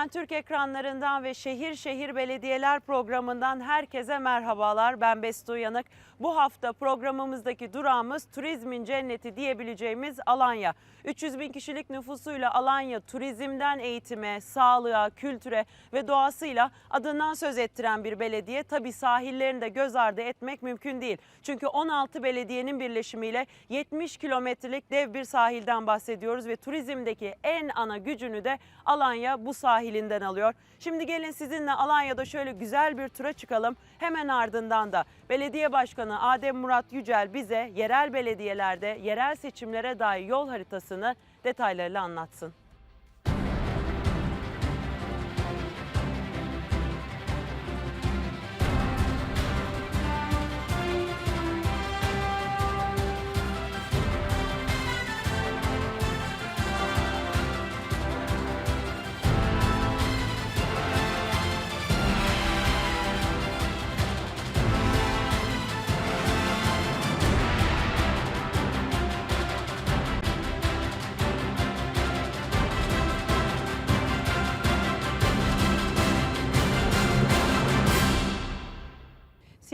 CNN Türk ekranlarından ve Şehir Şehir Belediyeler programından herkese merhabalar. Ben Bestu Yanık. Bu hafta programımızdaki durağımız turizmin cenneti diyebileceğimiz Alanya. 300 bin kişilik nüfusuyla Alanya turizmden eğitime, sağlığa, kültüre ve doğasıyla adından söz ettiren bir belediye. Tabi sahillerini de göz ardı etmek mümkün değil. Çünkü 16 belediyenin birleşimiyle 70 kilometrelik dev bir sahilden bahsediyoruz ve turizmdeki en ana gücünü de Alanya bu sahilinden alıyor. Şimdi gelin sizinle Alanya'da şöyle güzel bir tura çıkalım. Hemen ardından da Belediye Başkanı Adem Murat Yücel bize yerel belediyelerde yerel seçimlere dair yol haritasını detaylarıyla anlatsın.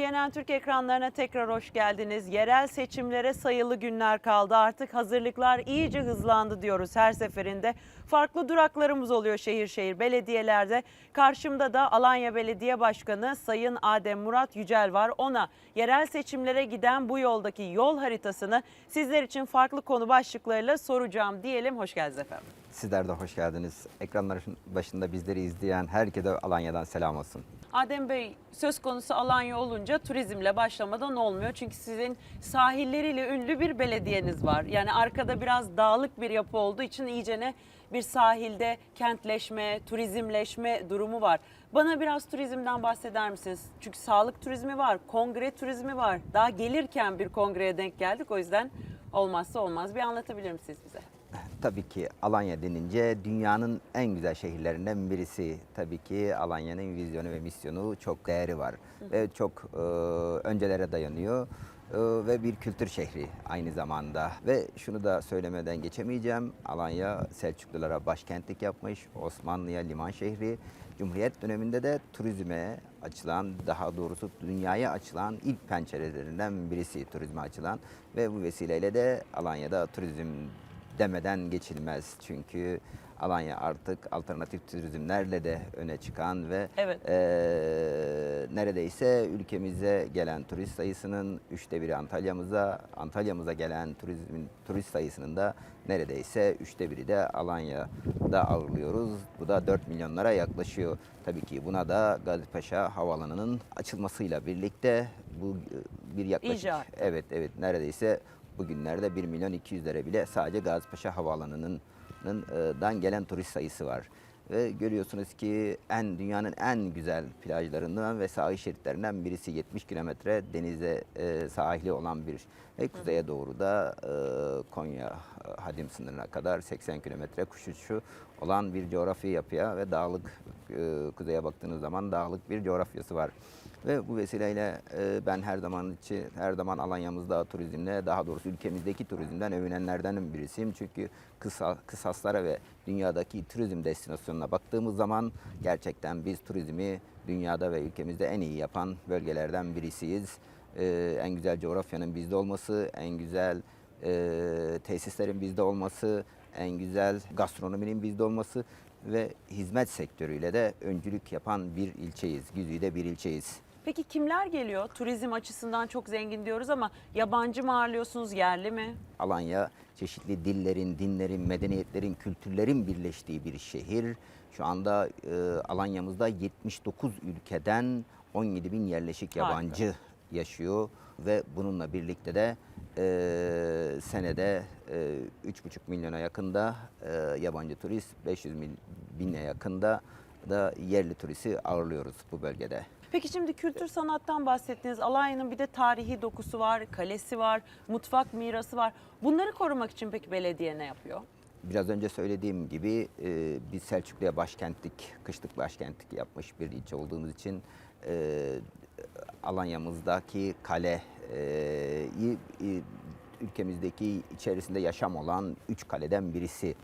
CNN Türk ekranlarına tekrar hoş geldiniz. Yerel seçimlere sayılı günler kaldı. Artık hazırlıklar iyice hızlandı diyoruz her seferinde. Farklı duraklarımız oluyor şehir şehir belediyelerde. Karşımda da Alanya Belediye Başkanı Sayın Adem Murat Yücel var. Ona yerel seçimlere giden bu yoldaki yol haritasını sizler için farklı konu başlıklarıyla soracağım diyelim. Hoş geldiniz efendim. Sizler de hoş geldiniz. Ekranların başında bizleri izleyen herkese Alanya'dan selam olsun. Adem Bey söz konusu Alanya olunca turizmle başlamadan olmuyor. Çünkü sizin sahilleriyle ünlü bir belediyeniz var. Yani arkada biraz dağlık bir yapı olduğu için iyicene bir sahilde kentleşme, turizmleşme durumu var. Bana biraz turizmden bahseder misiniz? Çünkü sağlık turizmi var, kongre turizmi var. Daha gelirken bir kongreye denk geldik. O yüzden olmazsa olmaz. Bir anlatabilir misiniz bize? Tabii ki Alanya denince dünyanın en güzel şehirlerinden birisi. Tabii ki Alanya'nın vizyonu ve misyonu çok değeri var ve çok e, öncelere dayanıyor. E, ve bir kültür şehri aynı zamanda. Ve şunu da söylemeden geçemeyeceğim. Alanya Selçuklulara başkentlik yapmış, Osmanlı'ya liman şehri. Cumhuriyet döneminde de turizme açılan, daha doğrusu dünyaya açılan ilk pencerelerinden birisi turizme açılan ve bu vesileyle de Alanya'da turizm demeden geçilmez. Çünkü Alanya artık alternatif turizmlerle de öne çıkan ve Evet. eee, neredeyse ülkemize gelen turist sayısının üçte biri Antalya'mıza, Antalya'mıza gelen turizmin turist sayısının da neredeyse üçte biri de Alanya'da ağırlıyoruz. Bu da 4 milyonlara yaklaşıyor. Tabii ki buna da Gazipaşa Havaalanı'nın açılmasıyla birlikte bu e, bir yaklaşık İyice. Evet evet neredeyse bugünlerde 1 milyon 200'lere bile sadece Gazipaşa Havaalanı'nın nın, dan gelen turist sayısı var. Ve görüyorsunuz ki en dünyanın en güzel plajlarından ve sahil şeritlerinden birisi 70 kilometre denize e, sahili olan bir ve kuzeye doğru da e, Konya e, Hadim sınırına kadar 80 kilometre kuş uçuşu olan bir coğrafi yapıya ve dağlık e, kuzeye baktığınız zaman dağlık bir coğrafyası var. Ve bu vesileyle e, ben her zaman için her zaman Alanya'mızda turizmle daha doğrusu ülkemizdeki turizmden övünenlerden birisiyim. Çünkü kısa, kısaslara ve dünyadaki turizm destinasyonuna baktığımız zaman gerçekten biz turizmi dünyada ve ülkemizde en iyi yapan bölgelerden birisiyiz. E, en güzel coğrafyanın bizde olması, en güzel tesislerin bizde olması, en güzel gastronominin bizde olması ve hizmet sektörüyle de öncülük yapan bir ilçeyiz. Güzide bir ilçeyiz. Peki kimler geliyor? Turizm açısından çok zengin diyoruz ama yabancı mı ağırlıyorsunuz, yerli mi? Alanya çeşitli dillerin, dinlerin, medeniyetlerin, kültürlerin birleştiği bir şehir. Şu anda e, Alanya'mızda 79 ülkeden 17 bin yerleşik Harika. yabancı yaşıyor ve bununla birlikte de e, senede e, 3,5 milyona yakında e, yabancı turist, 500 mil, bine yakında da yerli turisti ağırlıyoruz bu bölgede. Peki şimdi kültür sanattan bahsettiniz. Alanya'nın bir de tarihi dokusu var, kalesi var, mutfak mirası var. Bunları korumak için peki belediye ne yapıyor? Biraz önce söylediğim gibi e, biz Selçuklu'ya başkentlik, kışlık başkentlik yapmış bir ilçe olduğumuz için e, Alanya'mızdaki kale, iyi- iyi- ülkemizdeki içerisinde yaşam olan üç kaleden birisi.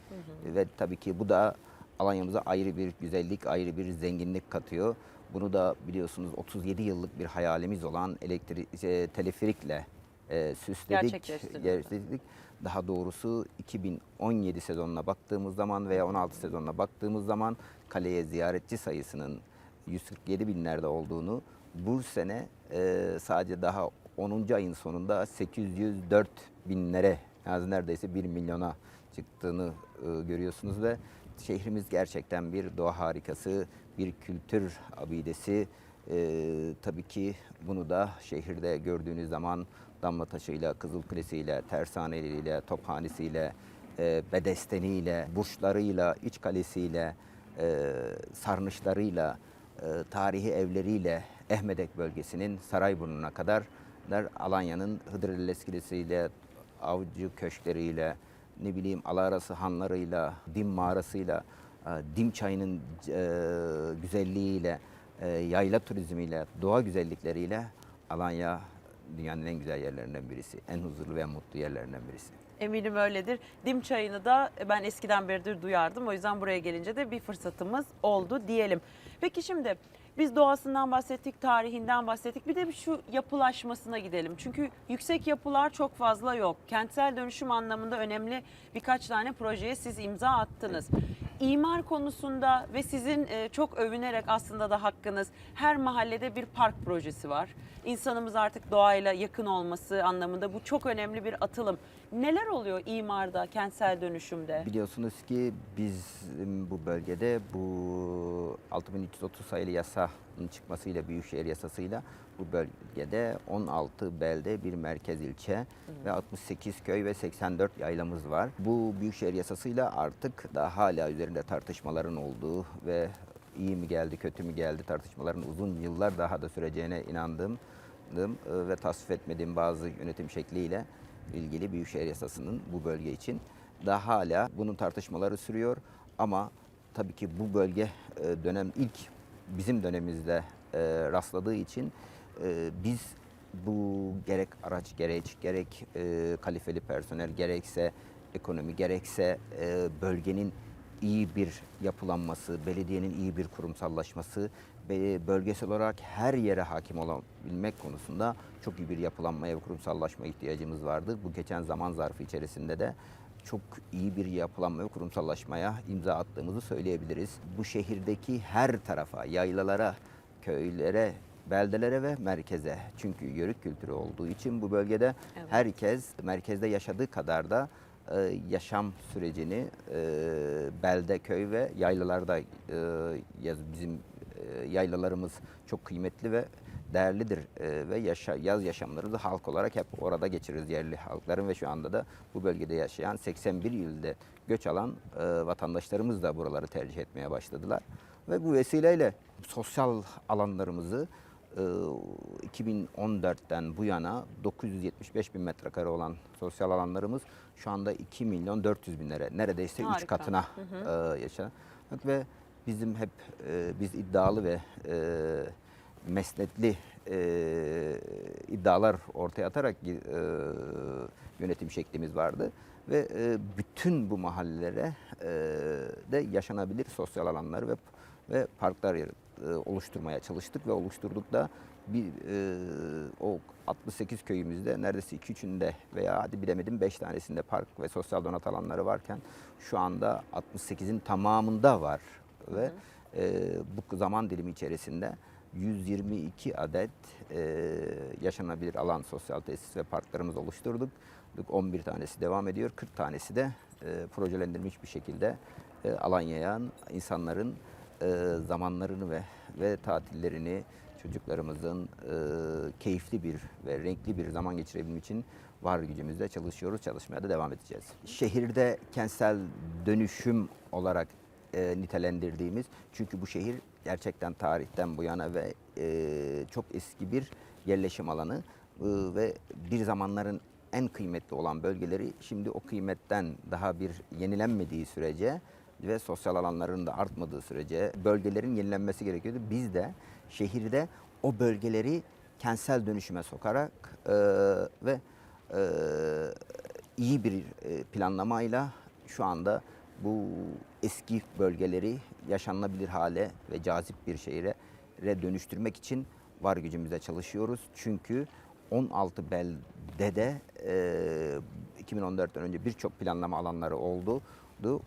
Ve tabii ki bu da Alanya'mıza ayrı bir güzellik, ayrı bir zenginlik katıyor. Bunu da biliyorsunuz 37 yıllık bir hayalimiz olan elektrik e, teleferikle e, süsledik. Gerçekleştirdiniz. Gerçekleştirdik. Daha doğrusu 2017 sezonuna baktığımız zaman veya 16 sezonuna baktığımız zaman kaleye ziyaretçi sayısının 147 binlerde olduğunu bu sene e, sadece daha 10. ayın sonunda 804 binlere yani neredeyse 1 milyona çıktığını e, görüyorsunuz ve şehrimiz gerçekten bir doğa harikası, bir kültür abidesi. E, tabii ki bunu da şehirde gördüğünüz zaman Damlataşı'yla, Kızıl Kulesi'yle, Tersaneli'yle, Tophanesi'yle, e, Bedesteni'yle, Burçları'yla, İç Kalesi'yle, e, Sarnıçları'yla, e, tarihi evleriyle Ehmedek bölgesinin Sarayburnu'na kadar Alanya'nın Hıdrellez Kilesi'yle, Avcı Köşkleri'yle, ne bileyim Alarası Hanları'yla, Dim Mağarası'yla, e, Dim Çayı'nın e, güzelliğiyle, e, yayla turizmiyle, doğa güzellikleriyle Alanya dünyanın en güzel yerlerinden birisi. En huzurlu ve mutlu yerlerinden birisi. Eminim öyledir. Dim çayını da ben eskiden beridir duyardım. O yüzden buraya gelince de bir fırsatımız oldu diyelim. Peki şimdi biz doğasından bahsettik, tarihinden bahsettik. Bir de şu yapılaşmasına gidelim. Çünkü yüksek yapılar çok fazla yok. Kentsel dönüşüm anlamında önemli birkaç tane projeye siz imza attınız. İmar konusunda ve sizin e, çok övünerek aslında da hakkınız her mahallede bir park projesi var. İnsanımız artık doğayla yakın olması anlamında bu çok önemli bir atılım. Neler oluyor imarda, kentsel dönüşümde? Biliyorsunuz ki bizim bu bölgede bu 6330 sayılı yasanın çıkmasıyla Büyükşehir yasasıyla bu bölgede 16 belde bir merkez ilçe ve 68 köy ve 84 yaylamız var. Bu Büyükşehir yasasıyla artık daha hala üzerinde tartışmaların olduğu ve iyi mi geldi kötü mü geldi tartışmaların uzun yıllar daha da süreceğine inandığım e, ve tasvip etmediğim bazı yönetim şekliyle ilgili Büyükşehir Yasası'nın bu bölge için daha hala bunun tartışmaları sürüyor. Ama tabii ki bu bölge e, dönem ilk bizim dönemimizde e, rastladığı için biz bu gerek araç gereç gerek kalifeli personel gerekse ekonomi gerekse bölgenin iyi bir yapılanması, belediyenin iyi bir kurumsallaşması, bölgesel olarak her yere hakim olabilmek konusunda çok iyi bir yapılanmaya ve kurumsallaşma ihtiyacımız vardı. Bu geçen zaman zarfı içerisinde de çok iyi bir yapılanma ve kurumsallaşmaya imza attığımızı söyleyebiliriz. Bu şehirdeki her tarafa, yaylalara, köylere, beldelere ve merkeze. Çünkü yörük kültürü olduğu için bu bölgede Evet. herkes merkezde yaşadığı kadar da e, yaşam sürecini e, belde, köy ve yaylalarda e, yaz, bizim e, yaylalarımız çok kıymetli ve değerlidir ve yaşa, yaz yaşamlarımızı halk olarak hep orada geçiririz yerli halkların ve şu anda da bu bölgede yaşayan 81 ilde göç alan vatandaşlarımız da buraları tercih etmeye başladılar. Ve bu vesileyle sosyal alanlarımızı 2014'ten bu yana 975 bin metrekare olan sosyal alanlarımız şu anda 2 milyon 400 binlere neredeyse 3 Harika. katına e, yaşanak ve bizim hep e, biz iddialı ve e, mesnetli e, iddialar ortaya atarak e, yönetim şeklimiz vardı ve e, bütün bu mahallelere e, de yaşanabilir sosyal alanlar ve ve parklar e, oluşturmaya çalıştık ve oluşturduk da bir e, o 68 köyümüzde neredeyse 2-3'ünde veya hadi bilemedim 5 tanesinde park ve sosyal donat alanları varken şu anda 68'in tamamında var ve e, bu zaman dilimi içerisinde 122 adet e, yaşanabilir alan sosyal tesis ve parklarımız oluşturduk. 11 tanesi devam ediyor, 40 tanesi de e, projelendirilmiş bir şekilde e, Alanya'ya insanların e, zamanlarını ve ve tatillerini çocuklarımızın e, keyifli bir ve renkli bir zaman geçirebilmek için var gücümüzle çalışıyoruz, çalışmaya da devam edeceğiz. Şehirde kentsel dönüşüm olarak e, nitelendirdiğimiz çünkü bu şehir gerçekten tarihten bu yana ve e, çok eski bir yerleşim alanı e, ve bir zamanların en kıymetli olan bölgeleri şimdi o kıymetten daha bir yenilenmediği sürece ve sosyal alanların da artmadığı sürece bölgelerin yenilenmesi gerekiyordu. Biz de şehirde o bölgeleri kentsel dönüşüme sokarak e, ve e, iyi bir e, planlamayla şu anda bu eski bölgeleri yaşanılabilir hale ve cazip bir şehire dönüştürmek için var gücümüzle çalışıyoruz. Çünkü 16 beldede e, 2014'ten önce birçok planlama alanları oldu.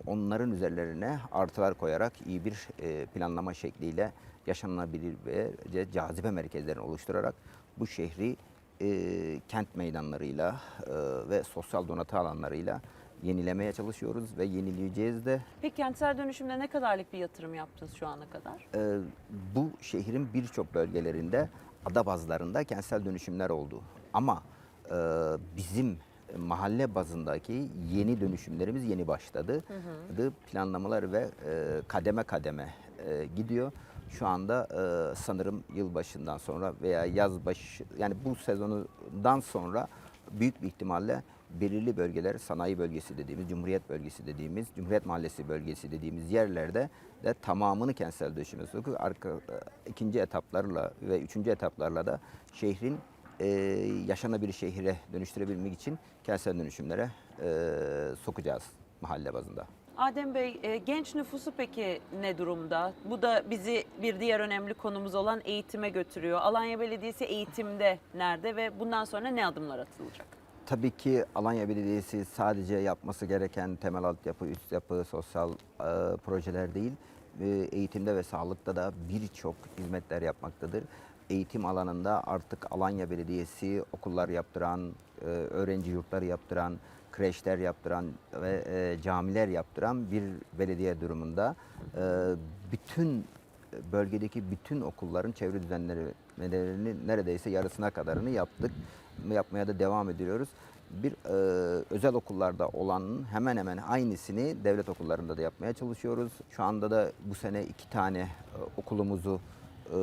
Onların üzerlerine artılar koyarak iyi bir e, planlama şekliyle yaşanılabilir ve cazibe merkezlerini oluşturarak bu şehri e, kent meydanlarıyla e, ve sosyal donatı alanlarıyla yenilemeye çalışıyoruz ve yenileyeceğiz de. Peki kentsel dönüşümde ne kadarlık bir yatırım yaptınız şu ana kadar? E, bu şehrin birçok bölgelerinde ada bazlarında kentsel dönüşümler oldu. Ama e, bizim mahalle bazındaki yeni dönüşümlerimiz yeni başladı. Hı Planlamalar ve e, kademe kademe e, gidiyor. Şu anda e, sanırım yılbaşından sonra veya yaz başı yani bu sezonundan sonra büyük bir ihtimalle belirli bölgeler sanayi bölgesi dediğimiz, Cumhuriyet bölgesi dediğimiz, Cumhuriyet Mahallesi bölgesi dediğimiz yerlerde de tamamını kentsel dönüşüme sokuyor. Arka, e, ikinci etaplarla ve üçüncü etaplarla da şehrin e, yaşanabilir şehire dönüştürebilmek için kentsel dönüşümlere e, sokacağız mahalle bazında. Adem Bey, e, genç nüfusu peki ne durumda? Bu da bizi bir diğer önemli konumuz olan eğitime götürüyor. Alanya Belediyesi eğitimde nerede ve bundan sonra ne adımlar atılacak? Tabii ki Alanya Belediyesi sadece yapması gereken temel altyapı, üst yapı, sosyal e, projeler değil, e, eğitimde ve sağlıkta da birçok hizmetler yapmaktadır. Eğitim alanında artık Alanya Belediyesi okullar yaptıran, e, öğrenci yurtları yaptıran, kreşler yaptıran ve e, camiler yaptıran bir belediye durumunda. E, bütün bölgedeki bütün okulların çevre düzenlemelerini neredeyse yarısına kadarını yaptık. Yapmaya da devam ediyoruz. Bir e, özel okullarda olanın hemen hemen aynısını devlet okullarında da yapmaya çalışıyoruz. Şu anda da bu sene iki tane e, okulumuzu e,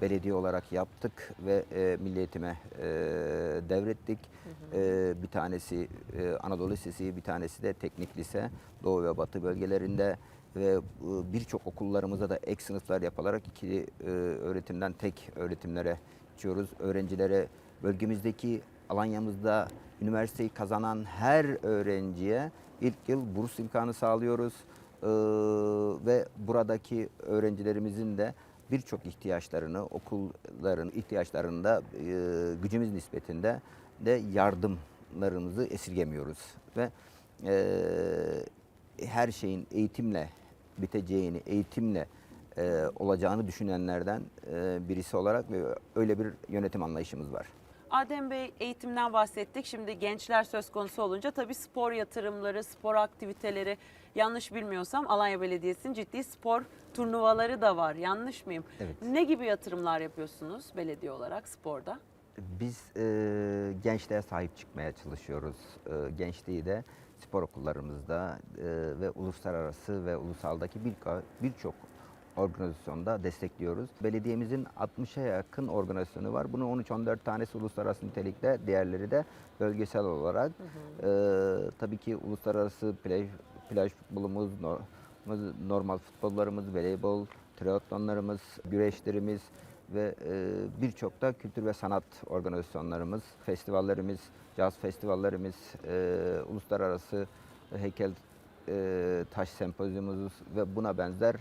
belediye olarak yaptık ve e, Milli Eğitim'e e, devrettik. E, bir tanesi e, Anadolu Lisesi, bir tanesi de Teknik Lise Doğu ve Batı bölgelerinde ve e, birçok okullarımıza da ek sınıflar yapılarak iki e, öğretimden tek öğretimlere geçiyoruz. Öğrencilere bölgemizdeki Alanya'mızda üniversiteyi kazanan her öğrenciye ilk yıl burs imkanı sağlıyoruz. E, ve buradaki öğrencilerimizin de birçok ihtiyaçlarını, okulların ihtiyaçlarını da e, gücümüz nispetinde de yardımlarımızı esirgemiyoruz. Ve e, her şeyin eğitimle biteceğini, eğitimle e, olacağını düşünenlerden e, birisi olarak ve öyle bir yönetim anlayışımız var. Adem Bey eğitimden bahsettik. Şimdi gençler söz konusu olunca tabii spor yatırımları, spor aktiviteleri yanlış bilmiyorsam Alanya Belediyesi'nin ciddi spor turnuvaları da var. Yanlış mıyım? Evet. Ne gibi yatırımlar yapıyorsunuz belediye olarak sporda? Biz e, gençliğe sahip çıkmaya çalışıyoruz. E, gençliği de spor okullarımızda e, ve uluslararası ve ulusaldaki bir birçok organizasyonda destekliyoruz. Belediyemizin 60'a yakın organizasyonu var. Bunun 13-14 tanesi uluslararası nitelikte, diğerleri de bölgesel olarak. E, tabii ki uluslararası plaj, plaj futbolumuz, nor- normal futbollarımız, voleybol, triatlonlarımız, güreşlerimiz ve e, birçok da kültür ve sanat organizasyonlarımız, festivallerimiz, caz festivallerimiz, e, uluslararası heykel e, taş sempozyumumuz ve buna benzer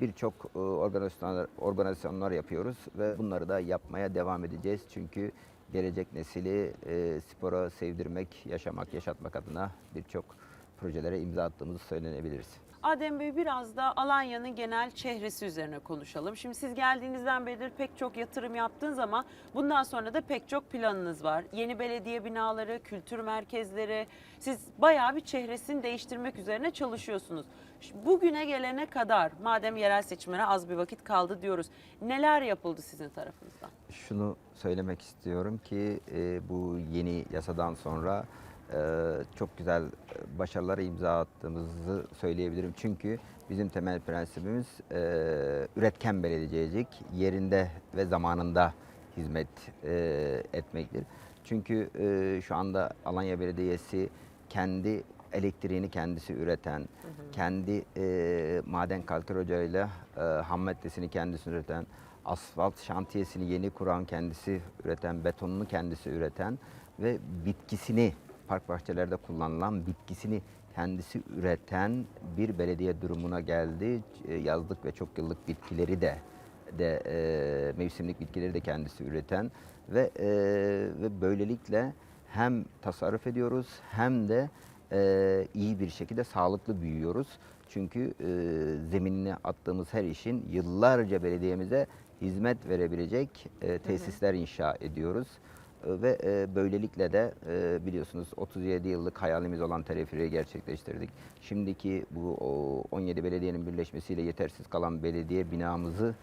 birçok e, organizasyonlar, organizasyonlar yapıyoruz ve bunları da yapmaya devam edeceğiz. Çünkü gelecek nesili e, spora sevdirmek, yaşamak, yaşatmak adına birçok projelere imza attığımızı söylenebiliriz. Adem Bey biraz da Alanya'nın genel çehresi üzerine konuşalım. Şimdi siz geldiğinizden beridir pek çok yatırım yaptınız ama bundan sonra da pek çok planınız var. Yeni belediye binaları, kültür merkezleri. Siz bayağı bir çehresini değiştirmek üzerine çalışıyorsunuz. Bugüne gelene kadar madem yerel seçimlere az bir vakit kaldı diyoruz. Neler yapıldı sizin tarafınızdan? Şunu söylemek istiyorum ki e, bu yeni yasadan sonra çok güzel e, başarılara imza attığımızı söyleyebilirim. Çünkü bizim temel prensibimiz e, üretken belediyecilik, yerinde ve zamanında hizmet e, etmektir. Çünkü şu anda Alanya Belediyesi kendi elektriğini kendisi üreten, kendi e, maden kalkır ocağıyla e, ham maddesini kendisi üreten, asfalt şantiyesini yeni kuran kendisi üreten, betonunu kendisi üreten ve bitkisini park bahçelerde kullanılan bitkisini kendisi üreten bir belediye durumuna geldi. E, Yazlık ve çok yıllık bitkileri de de e, mevsimlik bitkileri de kendisi üreten ve e, ve böylelikle hem tasarruf ediyoruz hem de e, iyi bir şekilde sağlıklı büyüyoruz. Çünkü e, zeminine attığımız her işin yıllarca belediyemize hizmet verebilecek e, tesisler inşa ediyoruz. Ve e, böylelikle de e, biliyorsunuz 37 yıllık hayalimiz olan teleferiği gerçekleştirdik. Şimdiki bu o, 17 belediyenin birleşmesiyle yetersiz kalan belediye binamızı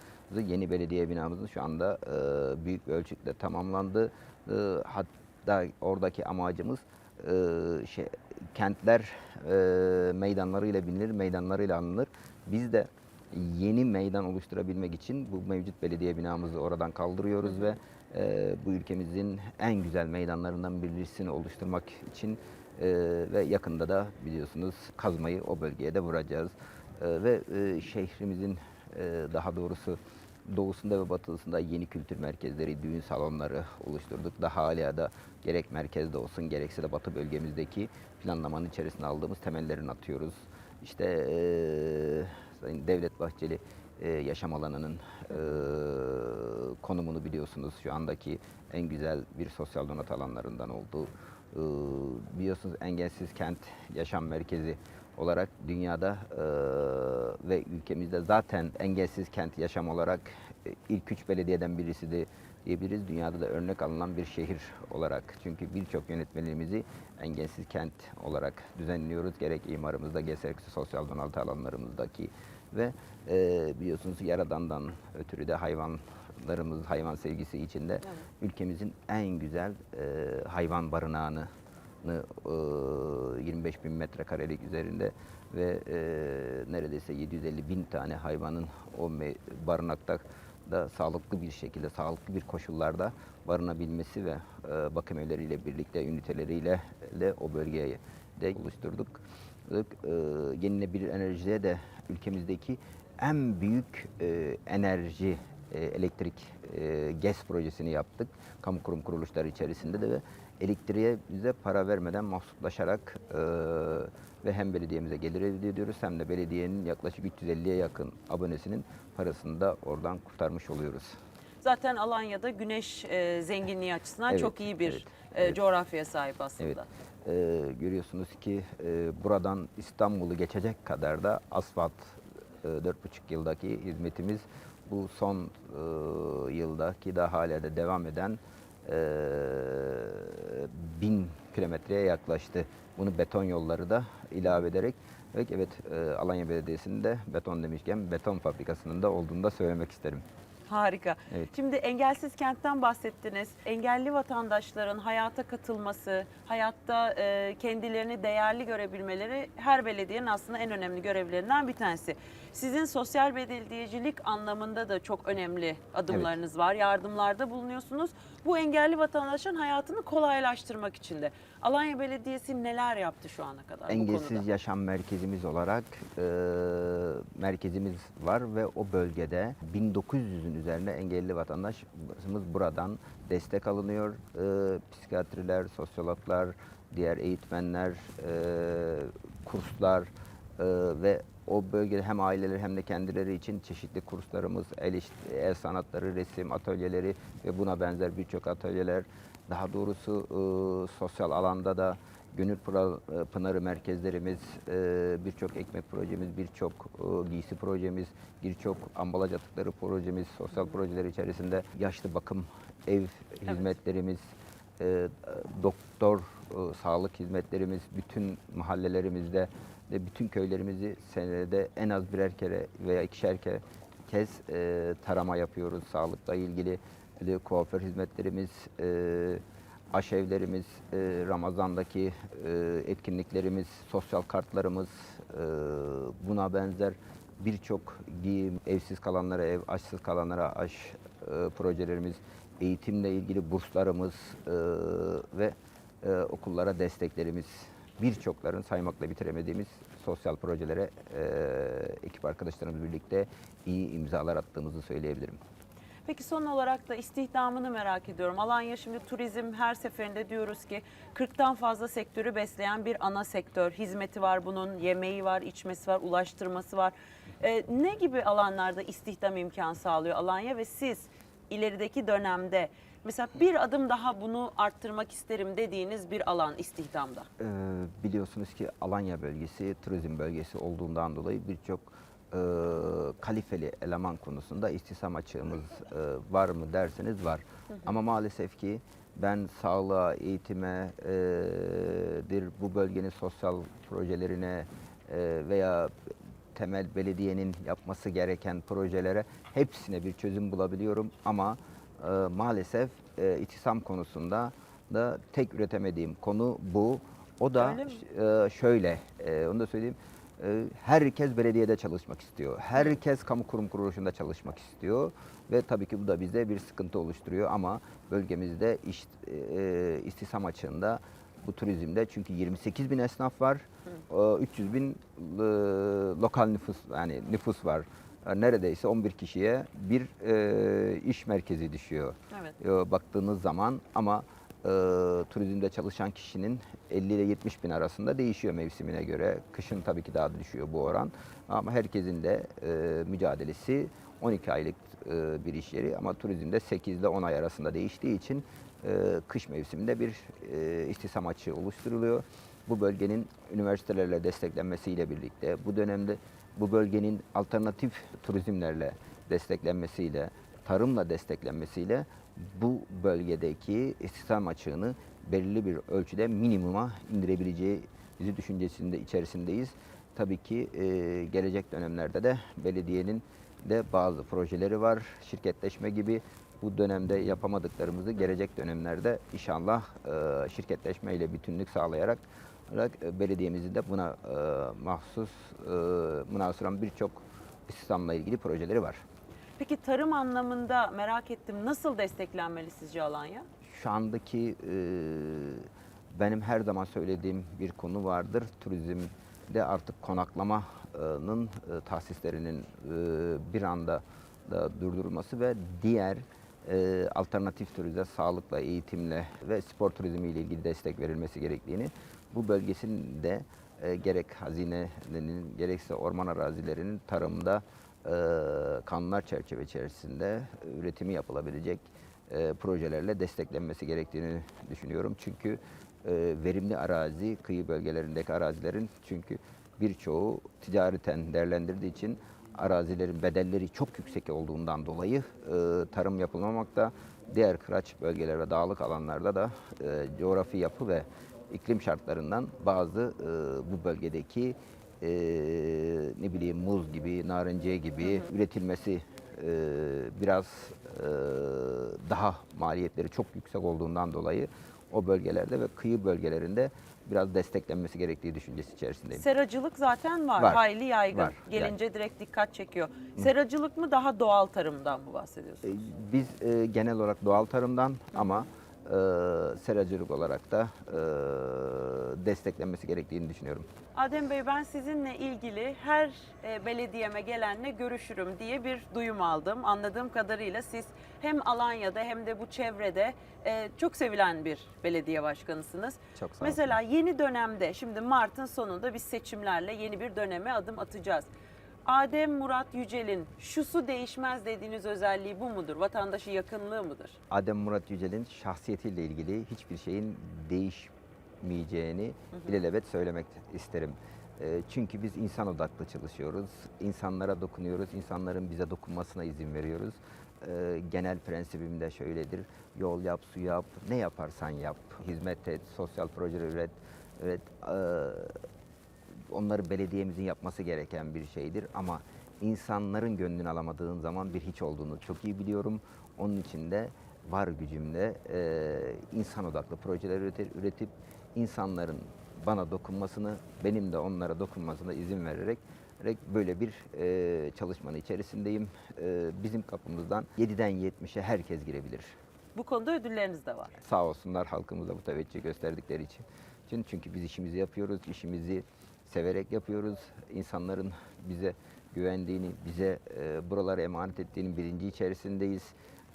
yeni belediye binamızın şu anda e, büyük bir ölçütle tamamlandı. E, hatta oradaki amacımız e, şey, kentler e, meydanlarıyla bilinir, meydanlarıyla anılır. Biz de yeni meydan oluşturabilmek için bu mevcut belediye binamızı oradan kaldırıyoruz ve e, bu ülkemizin en güzel meydanlarından birisini oluşturmak için e, ve yakında da biliyorsunuz kazmayı o bölgeye de vuracağız. E, ve e, şehrimizin e, daha doğrusu doğusunda ve batısında yeni kültür merkezleri, düğün salonları oluşturduk. Daha hala da gerek merkezde olsun gerekse de batı bölgemizdeki planlamanın içerisine aldığımız temellerini atıyoruz. İşte eee, Sayın Devlet Bahçeli eee, yaşam alanının eee, konumunu biliyorsunuz. Şu andaki en güzel bir sosyal donat alanlarından oldu. Eee, biliyorsunuz engelsiz kent yaşam merkezi olarak dünyada eee, ve ülkemizde zaten engelsiz kent yaşam olarak e, ilk üç belediyeden birisi de diyebiliriz. Dünyada da örnek alınan bir şehir olarak. Çünkü birçok yönetmeliğimizi engelsiz kent olarak düzenliyoruz. Gerek imarımızda, gerekse sosyal donatı alanlarımızdaki ve e, biliyorsunuz Yaradan'dan ötürü de hayvanlarımız, hayvan sevgisi içinde ülkemizin en güzel e, hayvan barınağını e, 25 bin metrekarelik üzerinde ve e, neredeyse 750 bin tane hayvanın o barınakta da sağlıklı bir şekilde, sağlıklı bir koşullarda barınabilmesi ve e, bakım evleriyle birlikte üniteleriyle de o bölgeye de oluşturduk. E, yenilebilir enerjiye de ülkemizdeki en büyük e, enerji e, elektrik e, GES projesini yaptık. Kamu kurum kuruluşları içerisinde de ve elektriğe bize para vermeden mahsuplaşarak e, ve hem belediyemize gelir elde ediyoruz hem de belediyenin yaklaşık 350'ye yakın abonesinin parasını da oradan kurtarmış oluyoruz. Zaten Alanya'da güneş e, zenginliği açısından Evet, çok iyi bir evet, e, evet. coğrafyaya sahip aslında. Evet. Ee, görüyorsunuz ki e, buradan İstanbul'u geçecek kadar da asfalt e, 4,5 yıldaki hizmetimiz bu son e, yıldaki daha hala da devam eden e, bin kilometreye yaklaştı. Bunu beton yolları da ilave ederek ve evet e, Alanya Belediyesi'nde beton demişken beton fabrikasının da olduğunu da söylemek isterim. Harika. Evet. Şimdi engelsiz kentten bahsettiniz. Engelli vatandaşların hayata katılması, hayatta e, kendilerini değerli görebilmeleri her belediyenin aslında en önemli görevlerinden bir tanesi. Sizin sosyal belediyecilik anlamında da çok önemli adımlarınız var. Yardımlarda bulunuyorsunuz. Bu engelli vatandaşların hayatını kolaylaştırmak için de. Alanya Belediyesi neler yaptı şu ana kadar bu Engelsiz konuda? Yaşam Merkezimiz olarak e, merkezimiz var ve o bölgede 1900'ün üzerinde engelli vatandaşımız buradan destek alınıyor. E, psikiyatriler, sosyologlar, diğer eğitmenler, e, kurslar e, ve o bölgede hem aileler hem de kendileri için çeşitli kurslarımız, el, iş- el sanatları, resim atölyeleri ve buna benzer birçok atölyeler. Daha doğrusu e, sosyal alanda da Gönül e, Pınarı merkezlerimiz, e, birçok ekmek projemiz, birçok giysi projemiz, birçok ambalaj atıkları projemiz, sosyal projeler içerisinde yaşlı bakım ev hizmetlerimiz, e, doktor sağlık hizmetlerimiz bütün mahallelerimizde ve bütün köylerimizi senede en az birer kere veya ikişer kere kez e, tarama yapıyoruz sağlıkla ilgili. De kuaför hizmetlerimiz, e, aşevlerimiz, e, Ramazan'daki e, etkinliklerimiz, sosyal kartlarımız, e, buna benzer birçok giyim, evsiz kalanlara ev, aşsız kalanlara aş e, projelerimiz, eğitimle ilgili burslarımız e, ve e, okullara desteklerimiz, birçokların saymakla bitiremediğimiz sosyal projelere e, ekip arkadaşlarımız birlikte iyi imzalar attığımızı söyleyebilirim. Peki son olarak da istihdamını merak ediyorum. Alanya şimdi turizm her seferinde diyoruz ki 40'tan fazla sektörü besleyen bir ana sektör. Hizmeti var bunun, yemeği var, içmesi var, ulaştırması var. Ee, ne gibi alanlarda istihdam imkan sağlıyor Alanya ve siz ilerideki dönemde mesela bir adım daha bunu arttırmak isterim dediğiniz bir alan istihdamda? Ee, biliyorsunuz ki Alanya bölgesi turizm bölgesi olduğundan dolayı birçok e, kalifeli eleman konusunda istihdam açığımız e, var mı derseniz var. Ama maalesef ki ben sağlığa, eğitime, e, dir bu bölgenin sosyal projelerine e, veya temel belediyenin yapması gereken projelere hepsine bir çözüm bulabiliyorum ama e, maalesef e, itisam konusunda da tek üretemediğim konu bu. O da e, şöyle, e, onu da söyleyeyim. E, herkes belediyede çalışmak istiyor. Herkes kamu kurum kuruluşunda çalışmak istiyor. Ve tabii ki bu da bize bir sıkıntı oluşturuyor ama bölgemizde iş, e, istihdam açığında bu turizmde çünkü 28 bin esnaf var. E, 300 bin e, lokal nüfus yani nüfus var. E, Neredeyse 11 kişiye bir e, iş merkezi düşüyor Evet. e, baktığınız zaman ama e, turizmde çalışan kişinin 50 ile 70 bin arasında değişiyor mevsimine göre. Kışın tabii ki daha düşüyor bu oran. Ama herkesin de e, mücadelesi 12 aylık e, bir iş yeri ama turizmde 8 ile 10 ay arasında değiştiği için e, kış mevsiminde bir e, istihdam açığı oluşturuluyor. Bu bölgenin üniversitelerle desteklenmesiyle birlikte bu dönemde bu bölgenin alternatif turizmlerle desteklenmesiyle, tarımla desteklenmesiyle bu bölgedeki istihdam açığını belirli bir ölçüde minimuma indirebileceğimizi düşüncesinde içerisindeyiz. Tabii ki e, gelecek dönemlerde de belediyenin de bazı projeleri var. Şirketleşme gibi bu dönemde yapamadıklarımızı gelecek dönemlerde inşallah e, şirketleşme ile bütünlük sağlayarak olarak e, belediyemizin de buna e, mahsus e, münasıran birçok istihdamla ilgili projeleri var. Peki tarım anlamında merak ettim nasıl desteklenmeli sizce Alanya? Şu andaki e, benim her zaman söylediğim bir konu vardır. Turizmde artık konaklamanın e, tahsislerinin e, bir anda da durdurulması ve diğer e, alternatif turizme, sağlıkla, eğitimle ve spor turizmiyle ilgili destek verilmesi gerektiğini bu bölgesinde e, gerek hazinenin gerekse orman arazilerinin tarımda e, kanunlar çerçeve içerisinde üretimi yapılabilecek e, projelerle desteklenmesi gerektiğini düşünüyorum. Çünkü e, verimli arazi, kıyı bölgelerindeki arazilerin çünkü birçoğu ticareten değerlendirdiği için arazilerin bedelleri çok yüksek olduğundan dolayı e, tarım yapılmamakta. Diğer kıraç bölgeler ve dağlık alanlarda da e, coğrafi yapı ve iklim şartlarından bazı e, bu bölgedeki e, ne bileyim muz gibi, narenciye gibi üretilmesi e, biraz e, daha maliyetleri çok yüksek olduğundan dolayı o bölgelerde ve kıyı bölgelerinde biraz desteklenmesi gerektiği düşüncesi içerisindeyim. Seracılık zaten var, Var, hayli yaygın. var. Gelince direkt dikkat çekiyor. Seracılık mı daha doğal tarımdan mı bahsediyorsunuz? E, Biz e, genel olarak doğal tarımdan ama e, seracılık olarak da e, desteklenmesi gerektiğini düşünüyorum. Adem Bey ben sizinle ilgili her e, belediyeme gelenle görüşürüm diye bir duyum aldım. Anladığım kadarıyla siz hem Alanya'da hem de bu çevrede e, çok sevilen bir belediye başkanısınız. Çok sağ olun. Mesela yeni dönemde şimdi Mart'ın sonunda biz seçimlerle yeni bir döneme adım atacağız. Adem Murat Yücel'in şusu değişmez dediğiniz özelliği bu mudur? Vatandaşı yakınlığı mıdır? Adem Murat Yücel'in şahsiyetiyle ilgili hiçbir şeyin değişmeyeceğini ilelebet söylemek isterim. E, Çünkü biz insan odaklı çalışıyoruz. İnsanlara dokunuyoruz. insanların bize dokunmasına izin veriyoruz. E, Genel prensibim de şöyledir. Yol yap, su yap, ne yaparsan yap. Hizmet et, sosyal projeler üret. Evet, e, onları belediyemizin yapması gereken bir şeydir ama insanların gönlünü alamadığın zaman bir hiç olduğunu çok iyi biliyorum. Onun için de var gücümle e, insan odaklı projeler üretip insanların bana dokunmasını, benim de onlara dokunmasına izin vererek böyle bir e, çalışmanın içerisindeyim. E, bizim kapımızdan 7'den 70'e herkes girebilir. Bu konuda ödülleriniz de var. Sağ olsunlar halkımıza bu teveccüh gösterdikleri için. Çünkü biz işimizi yapıyoruz, işimizi severek yapıyoruz. İnsanların bize güvendiğini, bize e, buraları emanet ettiğinin bilinci içerisindeyiz.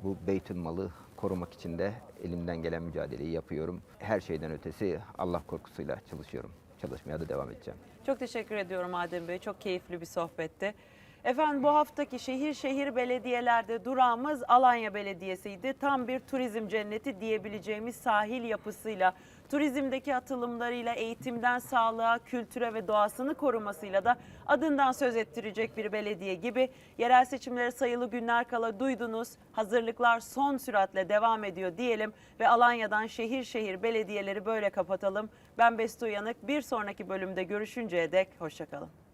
bu beytün malı korumak için de elimden gelen mücadeleyi yapıyorum. Her şeyden ötesi Allah korkusuyla çalışıyorum. Çalışmaya da devam edeceğim. Çok teşekkür ediyorum Adem Bey. Çok keyifli bir sohbetti. Efendim bu haftaki şehir şehir belediyelerde durağımız Alanya Belediyesi'ydi. Tam bir turizm cenneti diyebileceğimiz sahil yapısıyla, turizmdeki atılımlarıyla, eğitimden sağlığa, kültüre ve doğasını korumasıyla da adından söz ettirecek bir belediye gibi. Yerel seçimlere sayılı günler kala duydunuz. Hazırlıklar son süratle devam ediyor diyelim ve Alanya'dan şehir şehir belediyeleri böyle kapatalım. Ben Bestu Yanık. Bir sonraki bölümde görüşünceye dek hoşçakalın.